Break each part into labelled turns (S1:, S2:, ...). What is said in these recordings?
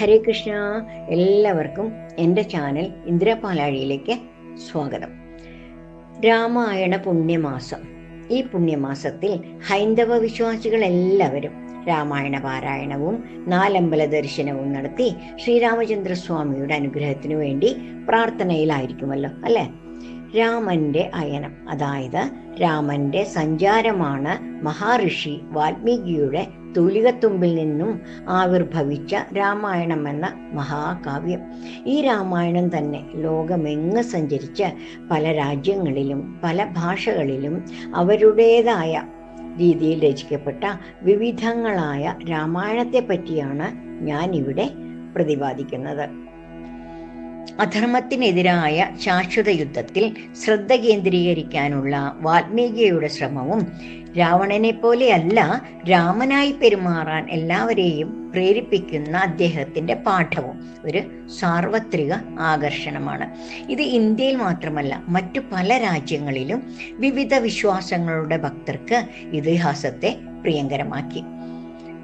S1: ഹരേ കൃഷ്ണ. എല്ലാവർക്കും എന്റെ ചാനൽ ഇന്ദിരാപാലാഴിയിലേക്ക് സ്വാഗതം. രാമായണ പുണ്യമാസം. ഈ പുണ്യമാസത്തിൽ ഹൈന്ദവ വിശ്വാസികൾ എല്ലാവരും രാമായണ പാരായണവും നാലമ്പല ദർശനവും നടത്തി ശ്രീരാമചന്ദ്രസ്വാമിയുടെ അനുഗ്രഹത്തിനു വേണ്ടി പ്രാർത്ഥനയിലായിരിക്കുമല്ലോ അല്ലേ? രാമന്റെ അയനം. അതായത് രാമന്റെ സഞ്ചാരമാണ് മഹാഋഷി വാൽമീകിയുടെ തൂലികത്തുമ്പിൽ നിന്നും ആവിർഭവിച്ച രാമായണം എന്ന മഹാകാവ്യം. ഈ രാമായണം തന്നെ ലോകമെങ്ങ് സഞ്ചരിച്ച് പല രാജ്യങ്ങളിലും പല ഭാഷകളിലും അവരുടേതായ രീതിയിൽ രചിക്കപ്പെട്ട വിവിധങ്ങളായ രാമായണത്തെ പറ്റിയാണ് ഞാൻ ഇവിടെ പ്രതിപാദിക്കുന്നത്. അധർമ്മത്തിനെതിരായ ശാശ്വത യുദ്ധത്തിൽ ശ്രദ്ധ കേന്ദ്രീകരിക്കാനുള്ള വാൽമീകിയുടെ ശ്രമവും രാവണനെ പോലെയല്ല രാമനായി പെരുമാറാൻ എല്ലാവരെയും പ്രേരിപ്പിക്കുന്ന അദ്ദേഹത്തിന്റെ പാഠവും ഒരു സാർവത്രിക ആകർഷണമാണ്. ഇത് ഇന്ത്യയിൽ മാത്രമല്ല മറ്റു പല രാജ്യങ്ങളിലും വിവിധ വിശ്വാസങ്ങളുടെ ഭക്തർക്ക് ഇതിഹാസത്തെ പ്രിയങ്കരമാക്കി.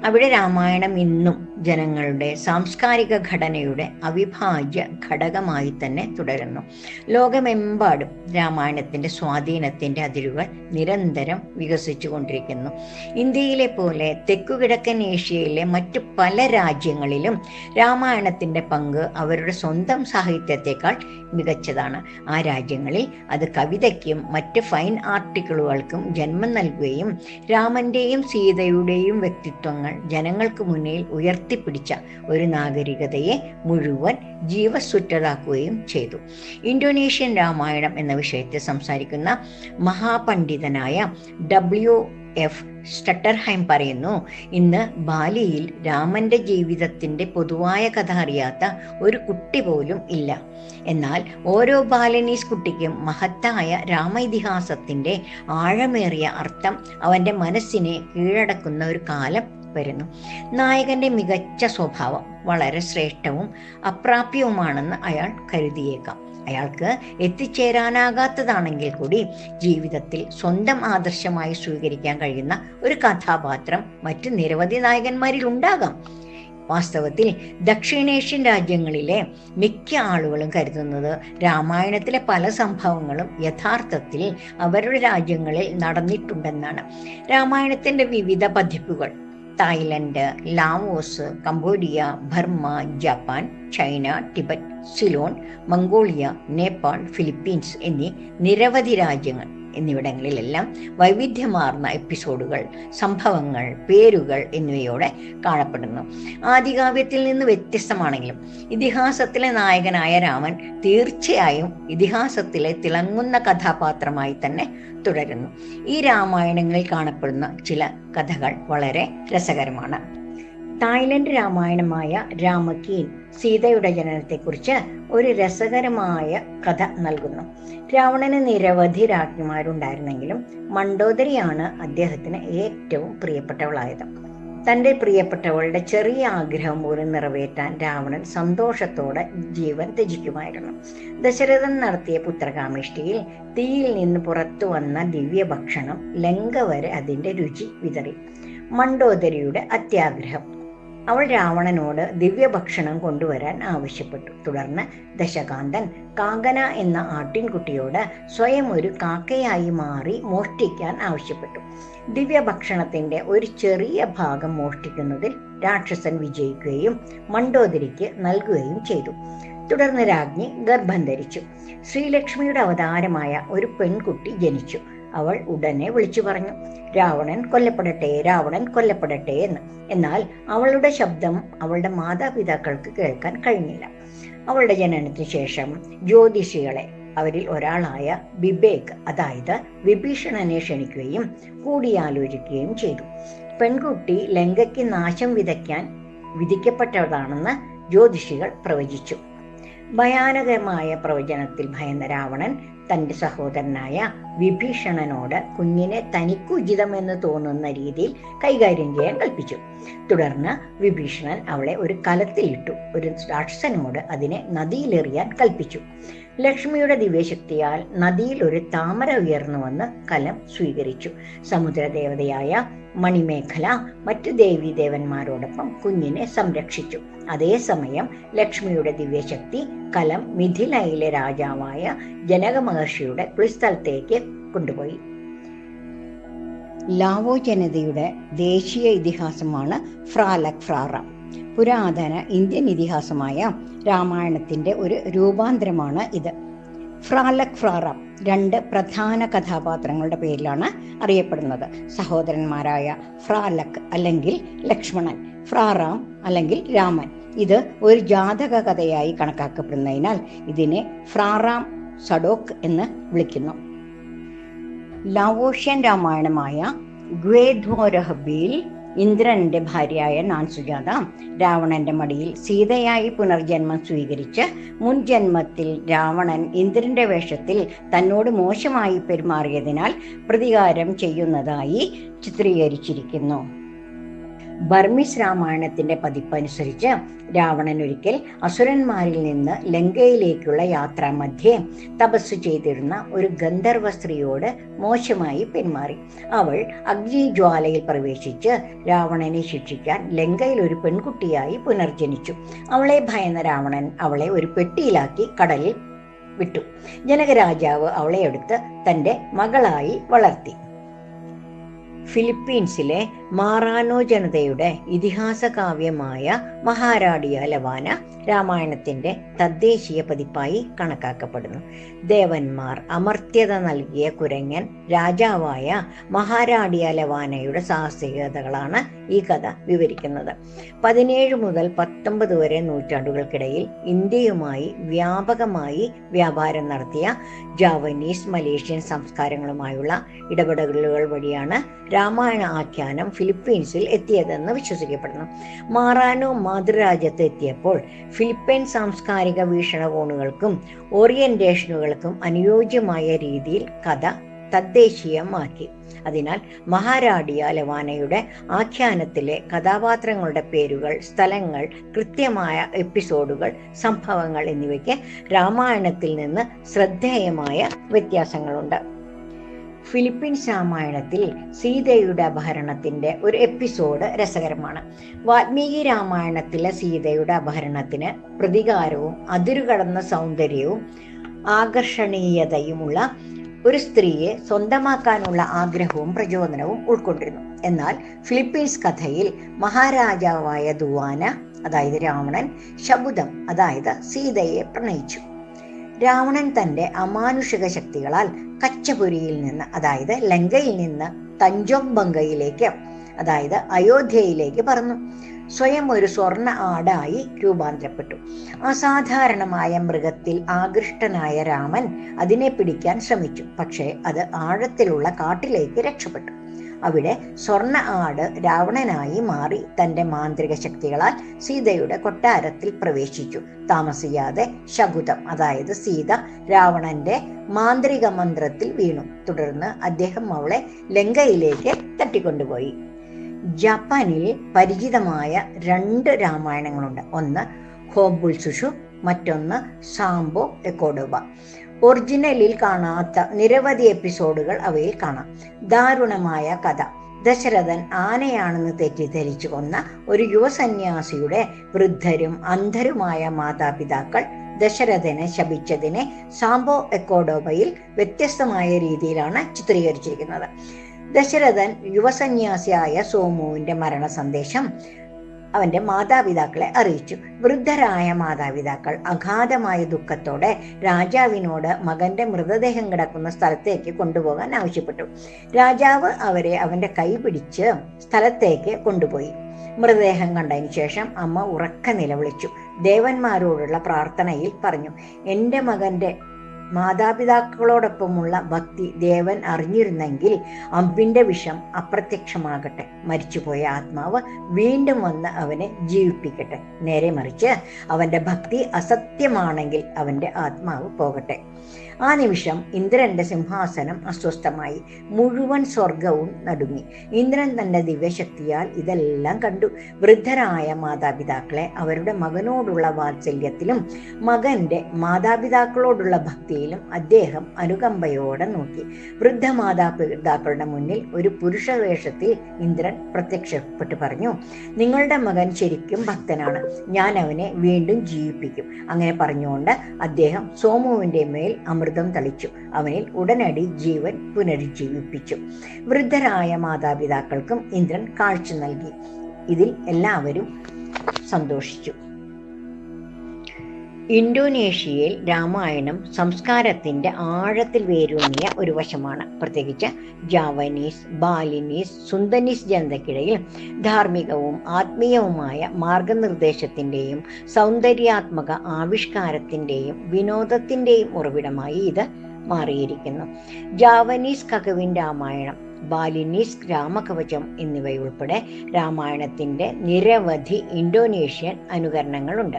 S1: അവിടെ രാമായണം ഇന്നും ജനങ്ങളുടെ സാംസ്കാരിക ഘടനയുടെ അവിഭാജ്യ ഘടകമായി തന്നെ തുടരുന്നു. ലോകമെമ്പാടും രാമായണത്തിന്റെ സ്വാധീനത്തിന്റെ അതിരുകൾ നിരന്തരം വികസിച്ചു കൊണ്ടിരിക്കുന്നു. ഇന്ത്യയിലെ പോലെ തെക്കുകിഴക്കൻ ഏഷ്യയിലെ മറ്റു പല രാജ്യങ്ങളിലും രാമായണത്തിന്റെ പങ്ക് അവരുടെ സ്വന്തം സാഹിത്യത്തെക്കാൾ മികച്ചതാണ്. ആ രാജ്യങ്ങളിൽ അത് കവിതയ്ക്കും മറ്റ് ഫൈൻ ആർട്ടിക്കിളുകൾക്കും ജന്മം നൽകുകയും രാമന്റെയും സീതയുടെയും വ്യക്തിത്വങ്ങൾ ജനങ്ങൾക്ക് മുന്നിൽ ഉയർത്തിപ്പിടിച്ച ഒരു നാഗരികതയെ മുഴുവൻ ജീവസുറ്റതാക്കുകയും ചെയ്തു. ഇന്തോനേഷ്യൻ രാമായണം എന്ന വിഷയത്തെ സംസാരിക്കുന്ന മഹാപണ്ഡിതനായ ഡബ്ല്യു എഫ് സ്റ്റട്ടർഹൈം പറയുന്നു ഇന്ന് ബാലിയിൽ രാമന്റെ ജീവിതത്തിന്റെ പൊതുവായ കഥ അറിയാത്ത ഒരു കുട്ടി പോലും ഇല്ല. എന്നാൽ ഓരോ ബാലനീസ് കുട്ടിക്കും മഹത്തായ രാമ ഇതിഹാസത്തിന്റെ ആഴമേറിയ അർത്ഥം അവന്റെ മനസ്സിനെ കീഴടക്കുന്ന ഒരു കാലം വരുന്നു. നായകന്റെ മികച്ച സ്വഭാവം വളരെ ശ്രേഷ്ഠവും അപ്രാപ്യവുമാണെന്ന് അയാൾ കരുതിയേക്കാം. അയാൾക്ക് എത്തിച്ചേരാനാകാത്തതാണെങ്കിൽ കൂടി ജീവിതത്തിൽ സ്വന്തം ആദർശമായി സ്വീകരിക്കാൻ കഴിയുന്ന ഒരു കഥാപാത്രം മറ്റ് നിരവധി നായകന്മാരിൽ ഉണ്ടാകാം. വാസ്തവത്തിൽ ദക്ഷിണേഷ്യൻ രാജ്യങ്ങളിലെ മിക്ക ആളുകളും കരുതുന്നത് രാമായണത്തിലെ പല സംഭവങ്ങളും യഥാർത്ഥത്തിൽ അവരുടെ രാജ്യങ്ങളിൽ നടന്നിട്ടുണ്ടെന്നാണ്. രാമായണത്തിന്റെ വിവിധ പതിപ്പുകൾ Thailand Laos Cambodia Burma Japan China Tibet Ceylon Mongolia Nepal Philippines എന്നീ നിരവധി രാജ്യങ്ങൾ. എന്നിവിടങ്ങളിലെല്ലാം വൈവിധ്യമാർന്ന എപ്പിസോഡുകൾ സംഭവങ്ങൾ പേരുകൾ എന്നിവയോടെ കാണപ്പെടുന്നു. ആദികാവ്യത്തിൽ നിന്ന് വ്യത്യസ്തമാണെങ്കിലും ഇതിഹാസത്തിലെ നായകനായ രാമൻ തീർച്ചയായും ഇതിഹാസത്തിലെ തിളങ്ങുന്ന കഥാപാത്രമായി തന്നെ തുടരുന്നു. ഈ രാമായണങ്ങളിൽ കാണപ്പെടുന്ന ചില കഥകൾ വളരെ രസകരമാണ്. തായ്ലൻഡ് രാമായണമായ രാമകീൻ സീതയുടെ ജനനത്തെക്കുറിച്ച് ഒരു രസകരമായ കഥ നൽകുന്നു. രാവണന് നിരവധി രാജ്ഞിമാരുണ്ടായിരുന്നെങ്കിലും മണ്ടോദരിയാണ് അദ്ദേഹത്തിന് ഏറ്റവും പ്രിയപ്പെട്ടവളായത്. തന്റെ പ്രിയപ്പെട്ടവളുടെ ചെറിയ ആഗ്രഹം പോലും നിറവേറ്റാൻ രാവണൻ സന്തോഷത്തോടെ ജീവൻ ത്യജിക്കുമായിരുന്നു. ദശരഥൻ നടത്തിയ പുത്രകാമിഷ്ടിയിൽ തീയിൽ നിന്ന് പുറത്തു വന്ന ദിവ്യഭക്ഷണം ലങ്ക വരെ അതിന്റെ രുചി വിതറി. മണ്ടോദരിയുടെ അത്യാഗ്രഹം അവൾ രാവണനോട് ദിവ്യഭക്ഷണം കൊണ്ടുവരാൻ ആവശ്യപ്പെട്ടു. തുടർന്ന് ദശകാന്തൻ കാങ്കന എന്ന ആട്ടിൻകുട്ടിയോട് സ്വയം ഒരു കാക്കയായി മാറി മോഷ്ടിക്കാൻ ആവശ്യപ്പെട്ടു. ദിവ്യഭക്ഷണത്തിന്റെ ഒരു ചെറിയ ഭാഗം മോഷ്ടിക്കുന്നതിൽ രാക്ഷസൻ വിജയിക്കുകയും മണ്ടോദരിക്ക് നൽകുകയും ചെയ്തു. തുടർന്ന് രാജ്ഞി ഗർഭം ധരിച്ചു. ശ്രീലക്ഷ്മിയുടെ അവതാരമായ ഒരു പെൺകുട്ടി ജനിച്ചു. അവൾ ഉടനെ വിളിച്ചു പറഞ്ഞു രാവണൻ കൊല്ലപ്പെടട്ടെ രാവണൻ കൊല്ലപ്പെടട്ടെ എന്ന്. എന്നാൽ അവളുടെ ശബ്ദം അവളുടെ മാതാപിതാക്കൾക്ക് കേൾക്കാൻ കഴിഞ്ഞില്ല. അവളുടെ ജനനത്തിന് ശേഷം ജ്യോതിഷികളെ അവരിൽ ഒരാളായ ബിബേക് അതായത് വിഭീഷണനെ ക്ഷണിക്കുകയും കൂടിയാലോചിക്കുകയും ചെയ്തു. പെൺകുട്ടി ലങ്കയ്ക്ക് നാശം വിതയ്ക്കാൻ വിധിക്കപ്പെട്ടതാണെന്ന് ജ്യോതിഷികൾ പ്രവചിച്ചു. ഭയാനകമായ പ്രവചനത്തിൽ ഭയന്ന രാവണൻ തന്റെ സഹോദരനായ വിഭീഷണനോട് കുഞ്ഞിനെ തനിക്കുചിതമെന്ന് തോന്നുന്ന രീതിയിൽ കൈകാര്യം ചെയ്യാൻ കൽപ്പിച്ചു. തുടർന്ന് വിഭീഷണൻ അവളെ ഒരു കലത്തിലിട്ടു. ഒരു രാക്ഷസനോട് അതിനെ നദിയിലെറിയാൻ കൽപ്പിച്ചു. ലക്ഷ്മിയുടെ ദിവ്യശക്തിയാൽ നദിയിൽ ഒരു താമര ഉയർന്നു വന്ന് കലം സ്വീകരിച്ചു. സമുദ്രദേവതയായ മണിമേഖല മറ്റു ദേവീ ദേവന്മാരോടൊപ്പം കുഞ്ഞിനെ സംരക്ഷിച്ചു. അതേസമയം ലക്ഷ്മിയുടെ ദിവ്യശക്തി കലം മിഥിലയിലെ രാജാവായ ജനക മഹർഷിയുടെ കുളിസ്ഥലത്തേക്ക് കൊണ്ടുപോയി. ലാവോ ജനതയുടെ ദേശീയ ഇതിഹാസമാണ് ഫ്രാലക് ഫ്രാറ പുരാതന ഇന്ത്യൻ ഇതിഹാസമായ രാമായണത്തിന്റെ ഒരു രൂപാന്തരമാണ് ഇത്. ഫ്രാലക് ഫ്രാറ രണ്ട് പ്രധാന കഥാപാത്രങ്ങളുടെ പേരിലാണ് അറിയപ്പെടുന്നത്. സഹോദരന്മാരായ ഫ്രാലക് അല്ലെങ്കിൽ ലക്ഷ്മണൻ ഫ്രാറാം അല്ലെങ്കിൽ രാമൻ. ഇത് ഒരു ജാതക കഥയായി കണക്കാക്കപ്പെടുന്നതിനാൽ ഇതിനെ ഫ്രാറാം സഡോക്ക് എന്ന് വിളിക്കുന്നു. ലാവോഷ്യൻ രാമായണമായ ഗ്വേധ്വോരഹബിയിൽ ഇന്ദ്രന്റെ ഭാര്യയായ നാൻ സുജാത രാവണന്റെ മടിയിൽ സീതയായി പുനർജന്മം സ്വീകരിച്ച് മുൻ ജന്മത്തിൽ രാവണൻ ഇന്ദ്രന്റെ വേഷത്തിൽ തന്നോട് മോശമായി പെരുമാറിയതിനാൽ പ്രതികാരം ചെയ്യുന്നതായി ചിത്രീകരിച്ചിരിക്കുന്നു. ബർമിസ് രാമായണത്തിന്റെ പതിപ്പനുസരിച്ച് രാവണൻ ഒരിക്കൽ അസുരന്മാരിൽ നിന്ന് ലങ്കയിലേക്കുള്ള യാത്രാ മധ്യേ തപസ് ചെയ്തിരുന്ന ഒരു ഗന്ധർവ സ്ത്രീയോട് മോശമായി പെരുമാറി. അവൾ അഗ്നിജ്വാലയിൽ പ്രവേശിച്ച് രാവണനെ ശിക്ഷിക്കാൻ ലങ്കയിൽ ഒരു പെൺകുട്ടിയായി പുനർജനിച്ചു. അവളെ ഭയന്ന രാവണൻ അവളെ ഒരു പെട്ടിയിലാക്കി കടലിൽ വിട്ടു. ജനകരാജാവ് അവളെ എടുത്ത് തന്റെ മകളായി വളർത്തി. ഫിലിപ്പീൻസിലെ മാറാനോ ജനതയുടെ ഇതിഹാസ കാവ്യമായ മഹാരാടിയ ലവാന രാമായണത്തിന്റെ തദ്ദേശീയ പതിപ്പായി കണക്കാക്കപ്പെടുന്നു. ദേവന്മാർ അമർത്യത നൽകിയ കുരങ്ങൻ രാജാവായ മഹാരാടിയ ലവാനയുടെ സാഹസികതകളാണ് ഈ കഥ വിവരിക്കുന്നത്. പതിനേഴ് മുതൽ പത്തൊമ്പത് വരെ നൂറ്റാണ്ടുകൾക്കിടയിൽ ഇന്ത്യയുമായി വ്യാപകമായി വ്യാപാരം നടത്തിയ ജാവനീസ് മലേഷ്യൻ സംസ്കാരങ്ങളുമായുള്ള ഇടപെടലുകൾ വഴിയാണ് രാമായണ ആഖ്യാനം ഫിലിപ്പീൻസിൽ എത്തിയതെന്ന് വിശ്വസിക്കപ്പെടുന്നു. മാറാനോ മാതൃരാജ്യത്ത് എത്തിയപ്പോൾ ഫിലിപ്പൈൻ സാംസ്കാരിക വീക്ഷണകോണുകൾക്കും ഓറിയന്റേഷനുകൾക്കും അനുയോജ്യമായ രീതിയിൽ കഥ തദ്ദേശീയമാക്കി. അതിനാൽ മഹാരാഡിയ ലവാനയുടെ ആഖ്യാനത്തിലെ കഥാപാത്രങ്ങളുടെ പേരുകൾ സ്ഥലങ്ങൾ കൃത്യമായ എപ്പിസോഡുകൾ സംഭവങ്ങൾ എന്നിവയ്ക്ക് രാമായണത്തിൽ നിന്ന് ശ്രദ്ധേയമായ വ്യത്യാസങ്ങളുണ്ട്. ഫിലിപ്പീൻസ് രാമായണത്തിൽ സീതയുടെ അപഹരണത്തിന്റെ ഒരു എപ്പിസോഡ് രസകരമാണ്. വാൽമീകി രാമായണത്തിലെ സീതയുടെ അപഹരണത്തിന് പ്രതികാരവും അതിരുകടന്ന സൗന്ദര്യവും ആകർഷണീയതയുമുള്ള ഒരു സ്ത്രീയെ സ്വന്തമാക്കാനുള്ള ആഗ്രഹവും പ്രചോദനവും ഉൾക്കൊണ്ടിരുന്നു. എന്നാൽ ഫിലിപ്പീൻസ് കഥയിൽ മഹാരാജാവായ ദുവാന അതായത് രാവണൻ ശബുദം അതായത് സീതയെ പ്രണയിച്ചു. രാവണൻ തന്റെ അമാനുഷിക ശക്തികളാൽ കച്ചപുരിയിൽ നിന്ന് അതായത് ലങ്കയിൽ നിന്ന് തഞ്ചോംബങ്കയിലേക്ക് അതായത് അയോധ്യയിലേക്ക് പറന്നു. സ്വയം ഒരു സ്വർണ ആടായി രൂപാന്തരപ്പെട്ടു. അസാധാരണമായ മൃഗത്തിൽ ആകൃഷ്ടനായ രാമൻ അതിനെ പിടിക്കാൻ ശ്രമിച്ചു. പക്ഷേ അത് ആഴത്തിലുള്ള കാട്ടിലേക്ക് രക്ഷപ്പെട്ടു. അവിടെ സ്വർണ ആട് രാവണനായി മാറി തന്റെ മാന്ത്രിക ശക്തികളാൽ സീതയുടെ കൊട്ടാരത്തിൽ പ്രവേശിച്ചു. താമസിയാതെ ശകുതം അതായത് സീത രാവണന്റെ മാന്ത്രിക മന്ത്രത്തിൽ വീണു. തുടർന്ന് അദ്ദേഹം അവളെ ലങ്കയിലേക്ക് തട്ടിക്കൊണ്ടുപോയി. ജപ്പാനിൽ പരിചിതമായ രണ്ട് രാമായണങ്ങളുണ്ട്. ഒന്ന് ഹോബുൾ സുഷു മറ്റൊന്ന് സാംബോ എക്കോഡോബ. ഒറിജിനലിൽ കാണാത്ത നിരവധി എപ്പിസോഡുകൾ അവയിൽ കാണാം. ദാരുണമായ കഥ. ദശരഥൻ ആനയാണെന്ന് തെറ്റിദ്ധരിച്ചു കൊന്ന ഒരു യുവസന്യാസിയുടെ വൃദ്ധരും അന്ധരുമായ മാതാപിതാക്കൾ ദശരഥനെ ശപിച്ചതിനെ സാംബോ എക്കോഡോബയിൽ വ്യത്യസ്തമായ രീതിയിലാണ് ചിത്രീകരിച്ചിരിക്കുന്നത്. ദശരഥൻ യുവസന്യാസിയായ സോമുവിന്റെ മരണ സന്ദേശം അവന്റെ മാതാപിതാക്കളെ അറിയിച്ചു. വൃദ്ധരായ മാതാപിതാക്കൾ അഗാധമായ ദുഃഖത്തോടെ രാജാവിനോട് മകന്റെ മൃതദേഹം കിടക്കുന്ന സ്ഥലത്തേക്ക് കൊണ്ടുപോകാൻ ആവശ്യപ്പെട്ടു. രാജാവ് അവരെ അവന്റെ കൈ പിടിച്ച് സ്ഥലത്തേക്ക് കൊണ്ടുപോയി. മൃതദേഹം കണ്ടതിന് ശേഷം അമ്മ ഉറക്ക നിലവിളിച്ചു. ദേവന്മാരോടുള്ള പ്രാർത്ഥനയിൽ പറഞ്ഞു എന്റെ മകന്റെ മാതാപിതാക്കളോടൊപ്പമുള്ള ഭക്തി ദേവൻ അറിഞ്ഞിരുന്നെങ്കിൽ അമ്പിന്റെ വിഷം അപ്രത്യക്ഷമാകട്ടെ. മരിച്ചുപോയ ആത്മാവ് വീണ്ടും വന്ന് അവനെ ജീവിപ്പിക്കട്ടെ. നേരെ മറിച്ച് അവന്റെ ഭക്തി അസത്യമാണെങ്കിൽ അവന്റെ ആത്മാവ് പോകട്ടെ. ആ നിമിഷം ഇന്ദ്രന്റെ സിംഹാസനം അസ്വസ്ഥമായി. മുഴുവൻ സ്വർഗവും നടുങ്ങി. ഇന്ദ്രൻ തന്റെ ദിവ്യശക്തിയാൽ ഇതെല്ലാം കണ്ടു. വൃദ്ധരായ മാതാപിതാക്കളെ അവരുടെ മകനോടുള്ള വാത്സല്യത്തിലും മകന്റെ മാതാപിതാക്കളോടുള്ള ഭക്തിയിലും അദ്ദേഹം അനുകമ്പയോടെ നോക്കി. വൃദ്ധ മാതാപിതാക്കളുടെ മുന്നിൽ ഒരു പുരുഷ വേഷത്തിൽ ഇന്ദ്രൻ പ്രത്യക്ഷപ്പെട്ട് പറഞ്ഞു നിങ്ങളുടെ മകൻ ശരിക്കും ഭക്തനാണ്. ഞാൻ അവനെ വീണ്ടും ജീവിപ്പിക്കും. അങ്ങനെ പറഞ്ഞുകൊണ്ട് അദ്ദേഹം സോമുവിന്റെ മേൽ അമൃതം തളിച്ചു. അവനിൽ ഉടനടി ജീവൻ പുനരുജ്ജീവിപ്പിച്ചു. വൃദ്ധരായ മാതാപിതാക്കൾക്കും ഇന്ദ്രൻ കാഴ്ച നൽകി. ഇതിൽ എല്ലാവരും സന്തോഷിച്ചു. ഇന്തോനേഷ്യയിൽ രാമായണം സംസ്കാരത്തിന്റെ ആഴത്തിൽ വേരൂന്നിയ ഒരു വശമാണ്. പ്രത്യേകിച്ച് ജാവനീസ് ബാലിനീസ് സുന്ദനീസ് ജനതയ്ക്കിടയിൽ ധാർമ്മികവും ആത്മീയവുമായ മാർഗനിർദ്ദേശത്തിന്റെയും സൗന്ദര്യാത്മക ആവിഷ്കാരത്തിന്റെയും വിനോദത്തിന്റെയും ഉറവിടമായി ഇത് മാറിയിരിക്കുന്നു. ജാവനീസ് കകവിൻ രാമായണം ബാലിനീസ് രാമകവചം എന്നിവയുൾപ്പെടെ രാമായണത്തിന്റെ നിരവധി ഇന്തോനേഷ്യൻ അനുകരണങ്ങളുണ്ട്.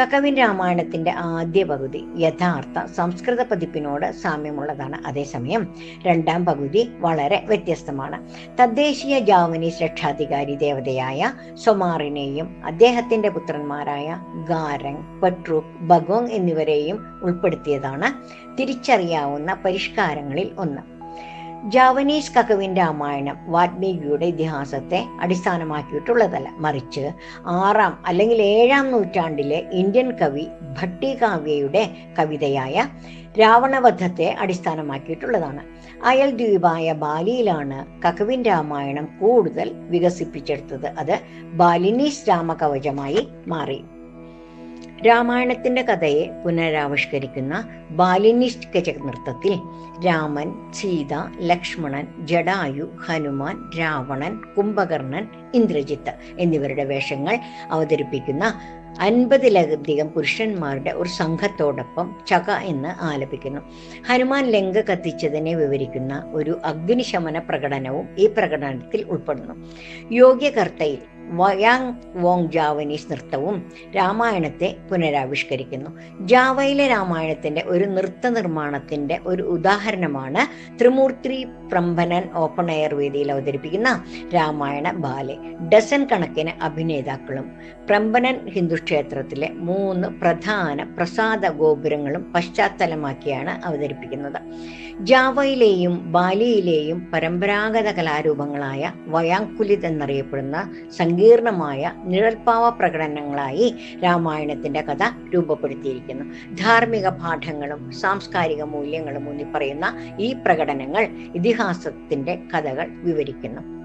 S1: കക്കവിൻ രാമായണത്തിന്റെ ആദ്യ പകുതി യഥാർത്ഥ സംസ്കൃത പതിപ്പിനോട് സാമ്യമുള്ളതാണ്. അതേസമയം രണ്ടാം പകുതി വളരെ വ്യത്യസ്തമാണ്. തദ്ദേശീയ ജാവനീസ് രക്ഷാധികാരി ദേവതയായ സൊമാറിനെയും അദ്ദേഹത്തിന്റെ പുത്രന്മാരായ ഗാരങ് പട്രൂക് ബഗോങ് എന്നിവരെയും ഉൾപ്പെടുത്തിയതാണ് തിരിച്ചറിയാവുന്ന പരിഷ്കാരങ്ങളിൽ ഒന്ന്. ജാവനീസ് കകവിൻ രാമായണം വാത്മീകിയുടെ ഇതിഹാസത്തെ അടിസ്ഥാനമാക്കിയിട്ടുള്ളതല്ല. മറിച്ച് ആറാം അല്ലെങ്കിൽ ഏഴാം നൂറ്റാണ്ടിലെ ഇന്ത്യൻ കവി ഭട്ടികാവ്യയുടെ കവിതയായ രാവണവധത്തെ അടിസ്ഥാനമാക്കിയിട്ടുള്ളതാണ്. അയൽ ദ്വീപായ ബാലിയിലാണ് കകവിൻ രാമായണം കൂടുതൽ വികസിപ്പിച്ചെടുത്തത്. അത് ബാലിനീസ് രാമകവചമായി മാറി. രാമായണത്തിന്റെ കഥയെ പുനരാവിഷ്കരിക്കുന്ന ബാലിനിഷ്ക നൃത്തത്തിൽ രാമൻ സീത ലക്ഷ്മണൻ ജഡായു ഹനുമാൻ രാവണൻ കുംഭകർണൻ ഇന്ദ്രജിത്ത് എന്നിവരുടെ വേഷങ്ങൾ അവതരിപ്പിക്കുന്ന അൻപതിലധികം പുരുഷന്മാരുടെ ഒരു സംഘത്തോടൊപ്പം ചക എന്ന് ആലപിക്കുന്നു. ഹനുമാൻ ലങ്ക കത്തിച്ചതിനെ വിവരിക്കുന്ന ഒരു അഗ്നിശമന പ്രകടനവും ഈ പ്രകടനത്തിൽ ഉൾപ്പെടുന്നു. യോഗ്യകർത്തയിൽ വയാങ് വോങ് ജാവനീസ് നൃത്തവും രാമായണത്തെ പുനരാവിഷ്കരിക്കുന്നു. ജാവയിലെ രാമായണത്തിന്റെ ഒരു നൃത്ത നിർമ്മാണത്തിന്റെ ഒരു ഉദാഹരണമാണ് ത്രിമൂർത്തി പ്രംഭനൻ ഓപ്പൺ എയർ വേദിയിൽ അവതരിപ്പിക്കുന്ന രാമായണ ബാലെ. ഡസൻ കണക്കിന് അഭിനേതാക്കളും പ്രംഭനൻ ഹിന്ദു ക്ഷേത്രത്തിലെ മൂന്ന് പ്രധാന പ്രസാദ ഗോപുരങ്ങളും പശ്ചാത്തലമാക്കിയാണ് അവതരിപ്പിക്കുന്നത്. ജാവയിലെയും ബാലിയിലെയും പരമ്പരാഗത കലാരൂപങ്ങളായ വയാങ്കുലിത് എന്നറിയപ്പെടുന്ന സങ്കീർണമായ നിഴൽപ്പാവ പ്രകടനങ്ങളായി രാമായണത്തിന്റെ കഥ രൂപപ്പെടുത്തിയിരിക്കുന്നു. ധാർമ്മിക പാഠങ്ങളും സാംസ്കാരിക മൂല്യങ്ങളും ഊന്നിപ്പറയുന്ന ഈ പ്രകടനങ്ങൾ ഇതിഹാസത്തിന്റെ കഥകൾ വിവരിക്കുന്നു.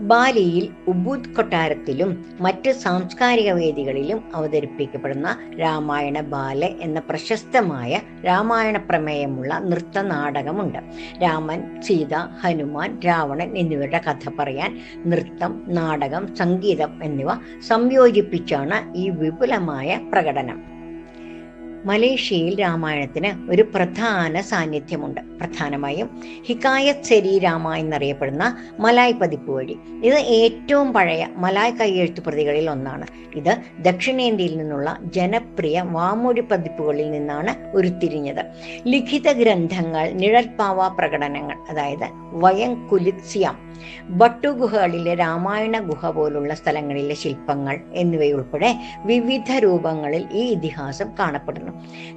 S1: ബാലിയിൽ ഉബുദ് കൊട്ടാരത്തിലും മറ്റ് സാംസ്കാരിക വേദികളിലും അവതരിപ്പിക്കപ്പെടുന്ന രാമായണ ബാല എന്ന പ്രശസ്തമായ രാമായണ പ്രമേയമുള്ള നൃത്ത നാടകമുണ്ട്. രാമൻ സീത ഹനുമാൻ രാവണൻ എന്നിവരുടെ കഥ പറയാൻ നൃത്തം നാടകം സംഗീതം എന്നിവ സംയോജിപ്പിച്ചാണ് ഈ വിപുലമായ പ്രകടനം. മലേഷ്യയിൽ രാമായണത്തിന് ഒരു പ്രധാന സാന്നിധ്യമുണ്ട്. പ്രധാനമായും ഹിക്കായത് സെരി രാമ എന്നറിയപ്പെടുന്ന മലായ് പതിപ്പ് വഴി. ഇത് ഏറ്റവും പഴയ മലായ് കൈയെഴുത്തു പ്രതികളിൽ ഒന്നാണ്. ഇത് ദക്ഷിണേന്ത്യയിൽ നിന്നുള്ള ജനപ്രിയ വാമൊഴി പതിപ്പുകളിൽ നിന്നാണ് ഉരുത്തിരിഞ്ഞത്. ലിഖിത ഗ്രന്ഥങ്ങൾ നിഴൽപ്പാവ പ്രകടനങ്ങൾ അതായത് വയം കുലിത്സ്യം ഭട്ടുഗുഹകളിലെ രാമായണ ഗുഹ പോലുള്ള സ്ഥലങ്ങളിലെ ശില്പങ്ങൾ എന്നിവയുൾപ്പെടെ വിവിധ രൂപങ്ങളിൽ ഈ ഇതിഹാസം കാണപ്പെടുന്നു.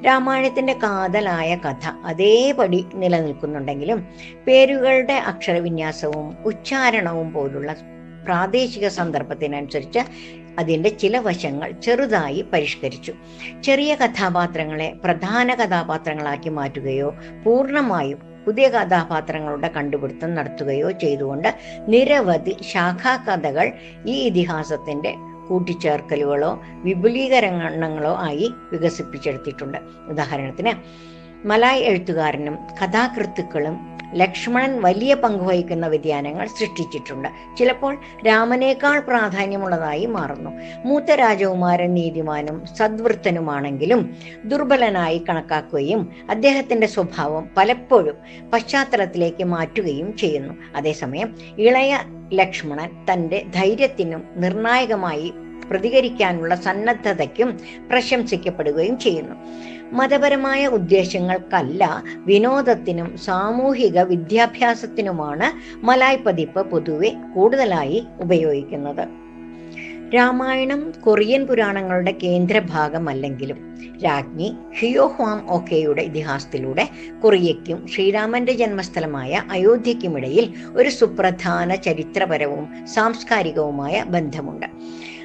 S1: രാമായണത്തിന്റെ കാതലായ കഥ അതേപടി നിലനിൽക്കുന്നുണ്ടെങ്കിലും പേരുകളുടെ അക്ഷരവിന്യാസവും ഉച്ചാരണവും പോലുള്ള പ്രാദേശിക സന്ദർഭത്തിനനുസരിച്ച് അതിന്റെ ചില വശങ്ങൾ ചെറുതായി പരിഷ്കരിച്ചു. ചെറിയ കഥാപാത്രങ്ങളെ പ്രധാന കഥാപാത്രങ്ങളാക്കി മാറ്റുകയോ പൂർണമായും പുതിയ കഥാപാത്രങ്ങളുടെ കണ്ടുപിടുത്തം നടത്തുകയോ ചെയ്തുകൊണ്ട് നിരവധി ശാഖാ കഥകൾ ഈ ഇതിഹാസത്തിന്റെ കൂട്ടിച്ചേർക്കലുകളോ വിപുലീകരണങ്ങളോ ആയി വികസിപ്പിച്ചെടുത്തിട്ടുണ്ട്. ഉദാഹരണത്തിന് മലായ് എഴുത്തുകാരനും കഥാകൃത്തുക്കളും ലക്ഷ്മണൻ വലിയ പങ്ക് വഹിക്കുന്ന വ്യതിയാനങ്ങൾ സൃഷ്ടിച്ചിട്ടുണ്ട്. ചിലപ്പോൾ രാമനേക്കാൾ പ്രാധാന്യമുള്ളതായി മാറുന്നു. മൂത്ത രാജകുമാരൻ നീതിമാനും സദ്വൃത്തനുമാണെങ്കിലും ദുർബലനായി കണക്കാക്കുകയും അദ്ദേഹത്തിന്റെ സ്വഭാവം പലപ്പോഴും പശ്ചാത്തലത്തിലേക്ക് മാറ്റുകയും ചെയ്യുന്നു. അതേസമയം ഇളയ ലക്ഷ്മണൻ തന്റെ ധൈര്യത്തിനും നിർണായകമായി പ്രതികരിക്കാനുള്ള സന്നദ്ധതയ്ക്കും പ്രശംസിക്കപ്പെടുകയും ചെയ്യുന്നു. മതപരമായ ഉദ്ദേശങ്ങൾക്കല്ല വിനോദത്തിനും സാമൂഹിക വിദ്യാഭ്യാസത്തിനുമാണ് മലായ് പതിപ്പ് പൊതുവെ കൂടുതലായി ഉപയോഗിക്കുന്നത്. രാമായണം കൊറിയൻ പുരാണങ്ങളുടെ കേന്ദ്രഭാഗമല്ലെങ്കിലും രാജ്ഞി ഹിയോഹ്വാം ഓക്കെയുടെ ഇതിഹാസത്തിലൂടെ കൊറിയയ്ക്കും ശ്രീരാമന്റെ ജന്മസ്ഥലമായ അയോധ്യയ്ക്കുമിടയിൽ ഒരു സുപ്രധാന ചരിത്രപരവും സാംസ്കാരികവുമായ ബന്ധമുണ്ട്.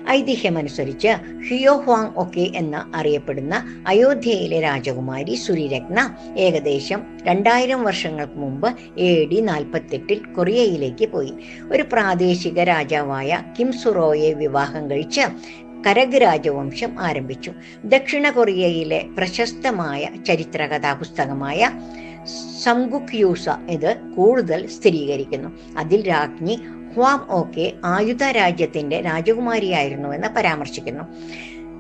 S1: ഐതിഹ്യമനുസരിച്ച് ഹിയോ ഹ്വാങ് ഒക്കെ എന്ന് അറിയപ്പെടുന്ന അയോധ്യയിലെ രാജകുമാരി സുരിരത്ന ഏകദേശം രണ്ടായിരം വർഷങ്ങൾക്ക് മുമ്പ് എ ഡി നാൽപ്പത്തെട്ടിൽ കൊറിയയിലേക്ക് പോയി. ഒരു പ്രാദേശിക രാജാവായ കിം സുറോയെ വിവാഹം കഴിച്ച് കരഗ് രാജവംശം ആരംഭിച്ചു. ദക്ഷിണ കൊറിയയിലെ പ്രശസ്തമായ ചരിത്ര കഥാപുസ്തകമായ സംഗുക് യൂസ ഇത് കൂടുതൽ സ്ഥിരീകരിക്കുന്നു. അതിൽ രാജ്ഞി ഹ്വാം ഓക്കെ ആയുധ രാജ്യത്തിന്റെ രാജകുമാരിയായിരുന്നു എന്ന് പരാമർശിക്കുന്നു.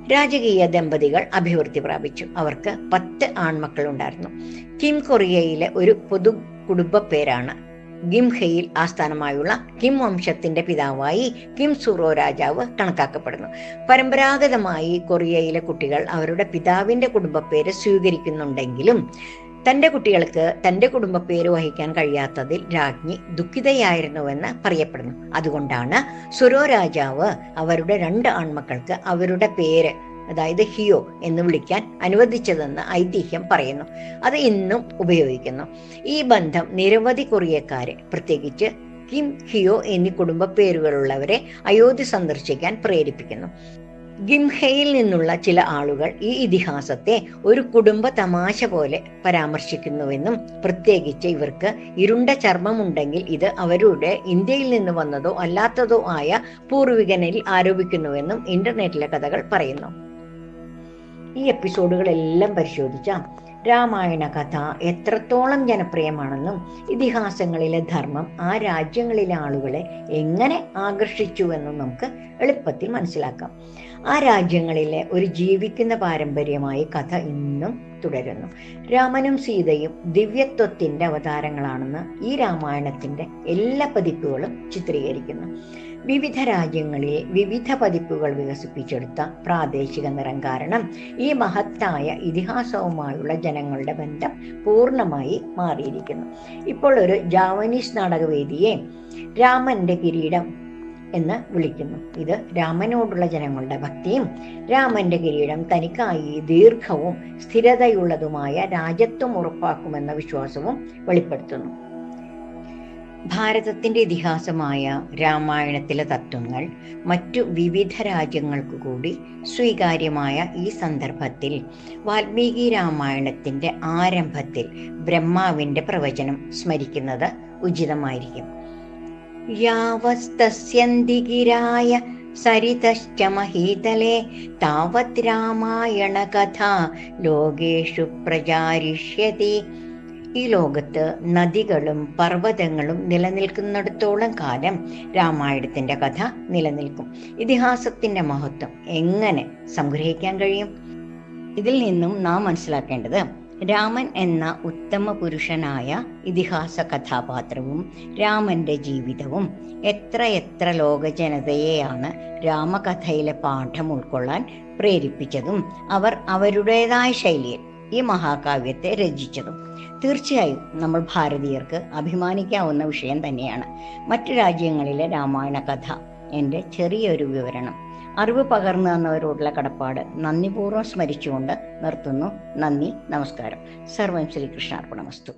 S1: രാജകീയ ദമ്പതികൾ അഭിവൃദ്ധി പ്രാപിച്ചു. അവർക്ക് പത്ത് ആൺമക്കൾ ഉണ്ടായിരുന്നു കിം കൊറിയയിലെ ഒരു പൊതു കുടുംബ പേരാണ്. ഗിംഹയിൽ ആസ്ഥാനമായുള്ള കിം വംശത്തിന്റെ പിതാവായി കിം സുറോ രാജാവ് കണക്കാക്കപ്പെടുന്നു. പരമ്പരാഗതമായി കൊറിയയിലെ കുട്ടികൾ അവരുടെ പിതാവിന്റെ കുടുംബപ്പേര് സ്വീകരിക്കുന്നുണ്ടെങ്കിലും തന്റെ കുട്ടികൾക്ക് തന്റെ കുടുംബ പേര് വഹിക്കാൻ കഴിയാത്തതിൽ രാജ്ഞി ദുഃഖിതയായിരുന്നുവെന്ന് പറയപ്പെടുന്നു. അതുകൊണ്ടാണ് സുരോ രാജാവ് അവരുടെ രണ്ട് ആൺമക്കൾക്ക് അവരുടെ പേര് അതായത് ഹിയോ എന്ന് വിളിക്കാൻ അനുവദിച്ചതെന്ന് ഐതിഹ്യം പറയുന്നു. അത് ഇന്നും ഉപയോഗിക്കുന്നു. ഈ ബന്ധം നിരവധി കൊറിയക്കാരെ പ്രത്യേകിച്ച് കിം ഹിയോ എന്നീ കുടുംബ പേരുകളുള്ളവരെ അയോധ്യ സന്ദർശിക്കാൻ പ്രേരിപ്പിക്കുന്നു. ഗിംഹയിൽ നിന്നുള്ള ചില ആളുകൾ ഈ ഇതിഹാസത്തെ ഒരു കുടുംബ തമാശ പോലെ പരാമർശിക്കുന്നുവെന്നും പ്രത്യേകിച്ച് ഇവർക്ക് ഇരുണ്ട ചർമ്മമുണ്ടെങ്കിൽ ഇത് അവരുടെ ഇന്ത്യയിൽ നിന്ന് വന്നതോ അല്ലാത്തതോ ആയ പൂർവികനിൽ ആരോപിക്കുന്നുവെന്നും ഇന്റർനെറ്റിലെ കഥകൾ പറയുന്നു. ഈ എപ്പിസോഡുകളെല്ലാം പരിശോധിച്ച രാമായണ കഥ എത്രത്തോളം ജനപ്രിയമാണെന്നും ഇതിഹാസങ്ങളിലെ ധർമ്മം ആ രാജ്യങ്ങളിലെ ആളുകളെ എങ്ങനെ ആകർഷിച്ചുവെന്നും നമുക്ക് എളുപ്പത്തിൽ മനസ്സിലാക്കാം. ആ രാജ്യങ്ങളിലെ ഒരു ജീവിക്കുന്ന പാരമ്പര്യമായി കഥ ഇന്നും തുടരുന്നു. രാമനും സീതയും ദിവ്യത്വത്തിന്റെ അവതാരങ്ങളാണെന്ന് ഈ രാമായണത്തിന്റെ എല്ലാ പതിപ്പുകളും ചിത്രീകരിക്കുന്നു. വിവിധ രാജ്യങ്ങളിൽ വിവിധ പതിപ്പുകൾ വികസിപ്പിച്ചെടുത്ത പ്രാദേശിക നിറം കാരണം ഈ മഹത്തായ ഇതിഹാസവുമായുള്ള ജനങ്ങളുടെ ബന്ധം പൂർണമായി മാറിയിരിക്കുന്നു. ഇപ്പോൾ ഒരു ജാവനീസ് നാടകവേദിയെ രാമന്റെ കിരീടം എന്ന് വിളിക്കുന്നു. ഇത് രാമനോടുള്ള ജനങ്ങളുടെ ഭക്തിയും രാമന്റെ കിരീടം തനിക്കായി ദീർഘവും സ്ഥിരതയുള്ളതുമായ രാജ്യത്വം ഉറപ്പാക്കുമെന്ന വിശ്വാസവും വെളിപ്പെടുത്തുന്നു. ഭാരതത്തിന്റെ ഇതിഹാസമായ രാമായണത്തിലെ തത്വങ്ങൾ മറ്റു വിവിധ രാജ്യങ്ങൾക്ക് കൂടി സ്വീകാര്യമായ ഈ സന്ദർഭത്തിൽ വാൽമീകി രാമായണത്തിന്റെ ആരംഭത്തിൽ ബ്രഹ്മാവിന്റെ പ്രവചനം സ്മരിക്കുന്നത് ഉചിതമായിരിക്കും. യാവസ്തസ്യന്തിഗിരായ സരിതശ്ച മഹീതലേ താവത് രാമായണ കഥ ലോകേഷു പ്രചാരിഷ്യതി ഈ ലോകത്ത് നദികളും പർവതങ്ങളും നിലനിൽക്കുന്നിടത്തോളം കാലം രാമായണത്തിന്റെ കഥ നിലനിൽക്കും. ഇതിഹാസത്തിന്റെ മഹത്വം എങ്ങനെ സംഗ്രഹിക്കാൻ കഴിയും? ഇതിൽ നിന്നും നാം മനസ്സിലാക്കേണ്ടത് രാമൻ എന്ന ഉത്തമ പുരുഷനായ ഇതിഹാസ കഥാപാത്രവും രാമന്റെ ജീവിതവും എത്രയെത്ര ലോകജനതയെയാണ് ലോക ജനതയെയാണ് രാമകഥയിലെ പാഠം ഉൾക്കൊള്ളാൻ പ്രേരിപ്പിച്ചതും അവർ അവരുടേതായ ശൈലിയിൽ ഈ മഹാകാവ്യത്തെ രചിച്ചതും. തീർച്ചയായും നമ്മൾ ഭാരതീയർക്ക് അഭിമാനിക്കാവുന്ന വിഷയം തന്നെയാണ്. മറ്റു രാജ്യങ്ങളിലെ രാമായണ കഥ. എന്റെ ചെറിയൊരു വിവരണം. അറിവ് പകർന്നു തന്നവരോടുള്ള കടപ്പാട് നന്ദിപൂർവം സ്മരിച്ചുകൊണ്ട് നിർത്തുന്നു. നന്ദി നമസ്കാരം. സർവം ശ്രീകൃഷ്ണാർപ്പണമസ്തു.